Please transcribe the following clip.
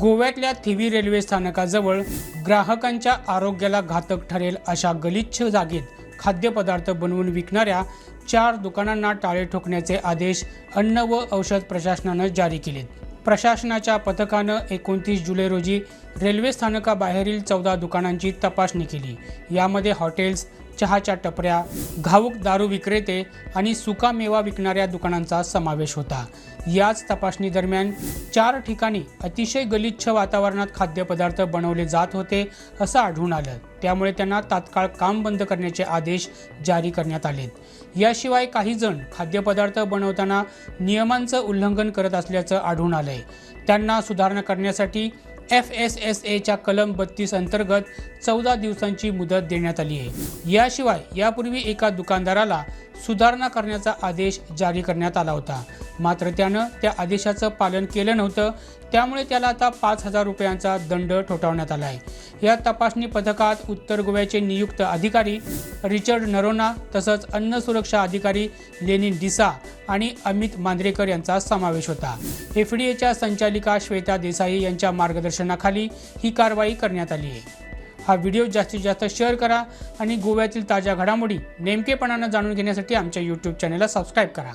गोव्यातल्या थिवी रेल्वे स्थानकाजवळ ग्राहकांच्या आरोग्याला घातक ठरेल अशा गलिच्छ जागेत खाद्यपदार्थ बनवून विकणाऱ्या चार दुकानांना टाळे ठोकण्याचे आदेश अन्न व औषध प्रशासनानं जारी केलेत. प्रशासनाच्या पथकानं एकोणतीस जुलै रोजी रेल्वे स्थानकाबाहेरील चौदा दुकानांची तपासणी केली. यामध्ये हॉटेल्स चहाच्या टपऱ्या घाऊक दारू विक्रेते आणि सुकामेवा विकणाऱ्या दुकानांचा समावेश होता. याच तपासणी दरम्यान चार ठिकाणी अतिशय गलिच्छ वातावरणात खाद्यपदार्थ बनवले जात होते असं आढळून आलं. त्यामुळे त्यांना तात्काळ काम बंद करण्याचे आदेश जारी करण्यात आलेत याशिवाय काही जण खाद्यपदार्थ बनवताना नियमांचं उल्लंघन करत असल्याचं आढळून आलंय. त्यांना सुधारणा करण्यासाठी एफ एस एस एच्या कलम बत्तीस अंतर्गत चौदा दिवसांची मुदत देण्यात आली आहे. याशिवाय यापूर्वी एका दुकानदाराला सुधारणा करण्याचा आदेश जारी करण्यात आला होता. मात्र त्यानं त्या आदेशाचं पालन केलं नव्हतं. त्यामुळे त्याला आता पाच हजार रुपयांचा दंड ठोठावण्यात आला आहे. या तपासणी पथकात उत्तर गोव्याचे नियुक्त अधिकारी रिचर्ड नरोना तसंच अन्न सुरक्षा अधिकारी लेनिन डिसा आणि अमित मांद्रेकर यांचा समावेश होता. एफ डी एच्या संचालिका श्वेता देसाई यांच्या मार्गदर्शनाखाली ही कारवाई करण्यात आली आहे. हा व्हिडिओ जास्तीत जास्त शेअर करा आणि गोव्यातील ताज्या घडामोडी नेमकेपणानं जाणून घेण्यासाठी आमच्या यूट्यूब चॅनलला सबस्क्राईब करा.